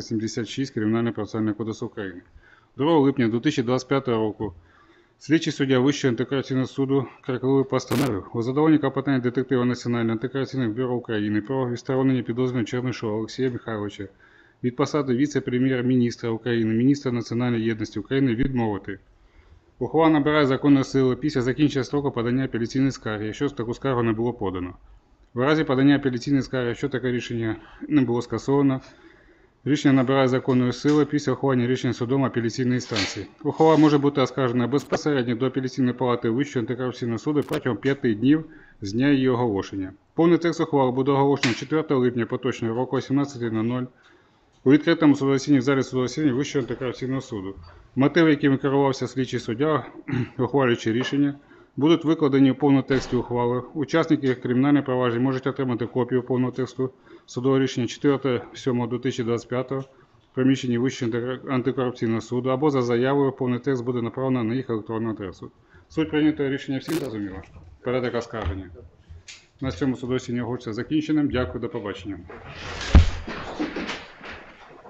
76 Кримінального процесуального кодексу України. 2 липня 2025 року слідчий суддя Вищого антикорупційного суду Кракової постановив у задоволенні клопотання детектива Національного антикорупційного бюро України про відсторонення підозрюваного Чернишова Олексія Михайловича від посади віце-прем'єр-міністра України, міністра національної єдності України відмовити. Ухвала набирає законної сили після закінчення строку подання апеляційної скарги, якщо таку скаргу не було подано. В разі подання апеляційної скарги, якщо таке рішення не було скасовано, рішення набирає законної сили після ухвалення рішення судом апеляційної інстанції. Ухвала може бути оскаржена безпосередньо до апеляційної палати Вищого антикорупційного суду протягом 5 днів з дня її оголошення. Повний текст ухвали буде оголошено 4 липня поточного року о 17.00 у відкритому судовому в залі судового засідання Вищого антикорупційного суду. Мотиви, якими керувався слідчий суддя, ухвалюючи рішення, будуть викладені у повному тексті ухвали. Учасники кримінальних проваджень можуть отримати копію повного тексту судового рішення 4.7.2025 в приміщенні Вищого антикор- антикорупційного суду або за заявою повний текст буде направлено на їх електронну адресу. Суть прийнятого рішення всім зрозуміла? Порядок оскарження. На цьому судове засідання оголошується закінченим. Дякую, до побачення.